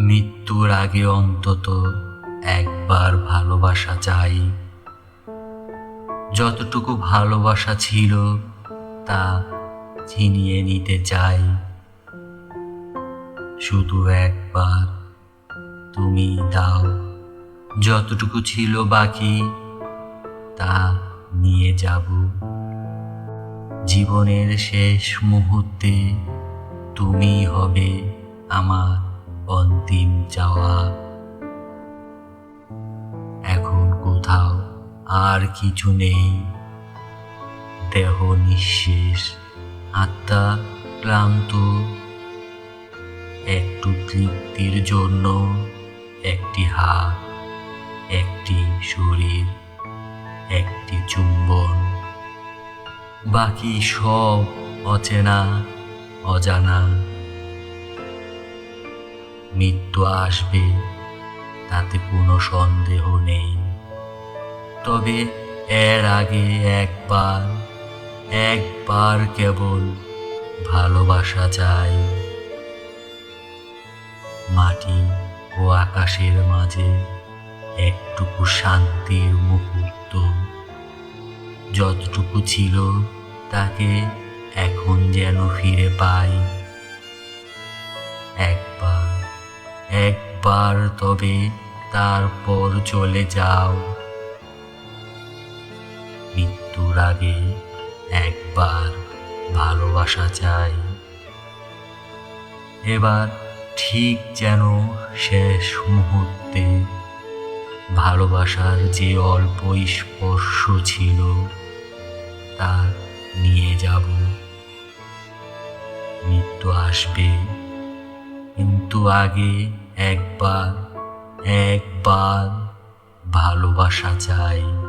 মৃত্যুর আগে অন্তত একবার ভালোবাসা চাই। যতটুকু ভালোবাসা ছিল, তা ছিনিয়ে নিতে চাই। শুধু একবার তুমি দাও। যতটুকু ছিল বাকি, তা নিয়ে যাব। জীবনের শেষ মুহূর্তে তুমি হবে আমার অন্তিম চাওয়া। এখন কোথাও আর কিছু নেই। দেহ নিঃশেষ, আত্মা ক্লান্ত। একটু তৃপ্তির জন্য একটি হাত, একটি শরীর, একটি চুম্বন। বাকি সব অচেনা, অজানা। মৃত্যু আসবে, তাতে কোনো সন্দেহ নেই। তবে এর আগে একবার একবার কেবল ভালোবাসা চাই। মাটি ও আকাশের মাঝে একটুকু শান্তির মুহূর্ত। যতটুকু ছিল তাকে এখন যেন ফিরে পাই। একবার একবার তবে তারপর চলে যাও। মৃত্যুর আগে একবার ভালোবাসা চাই। এবার ঠিক যেন শেষ মুহূর্তে ভালোবাসার যে অল্প স্পর্শ ছিল তা নিয়ে যাব। মৃত্যু আসবে, কিন্তু আগে একবার একবার ভালোবাসা চাই।